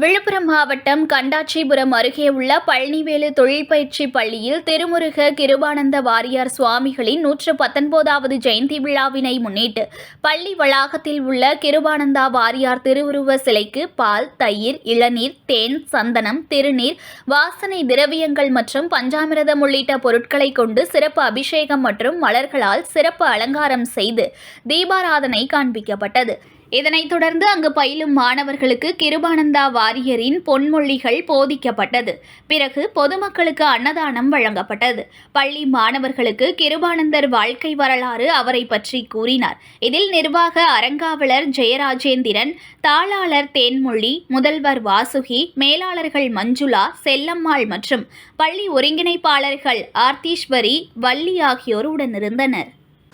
விழுப்புரம் மாவட்டம் கண்டாச்சிபுரம் அருகே உள்ள பழனிவேலு தொழிற்பயிற்சி பள்ளியில் திருமுருக கிருபானந்த வாரியார் சுவாமிகளின் நூற்று பத்தொன்பதாவது ஜெயந்தி விழாவினை முன்னிட்டு பள்ளி வளாகத்தில் உள்ள கிருபானந்தா வாரியார் திருவுருவ சிலைக்கு பால் தயிர் இளநீர் தேன் சந்தனம் திருநீர் வாசனை திரவியங்கள் மற்றும் பஞ்சாமிரதம் உள்ளிட்ட பொருட்களை கொண்டு சிறப்பு அபிஷேகம் மற்றும் மலர்களால் சிறப்பு அலங்காரம் செய்து தீபாராதனை காண்பிக்கப்பட்டது. இதனைத் தொடர்ந்து அங்கு பயிலும் மாணவர்களுக்கு கிருபானந்தா வாரியரின் பொன்மொழிகள் போதிக்கப்பட்டது. பிறகு பொதுமக்களுக்கு அன்னதானம் வழங்கப்பட்டது. பள்ளி மாணவர்களுக்கு கிருபானந்தர் வாழ்க்கை வரலாறு அவரை பற்றி கூறினார். இதில் நிர்வாக அறங்காவலர் ஜெயராஜேந்திரன் தாளாளர் தேன்மொழி முதல்வர் வாசுகி மேலாளர்கள் மஞ்சுளா செல்லம்மாள் மற்றும் பள்ளி ஒருங்கிணைப்பாளர்கள் ஆர்த்தீஸ்வரி வள்ளி ஆகியோர் உடனிருந்தனர்.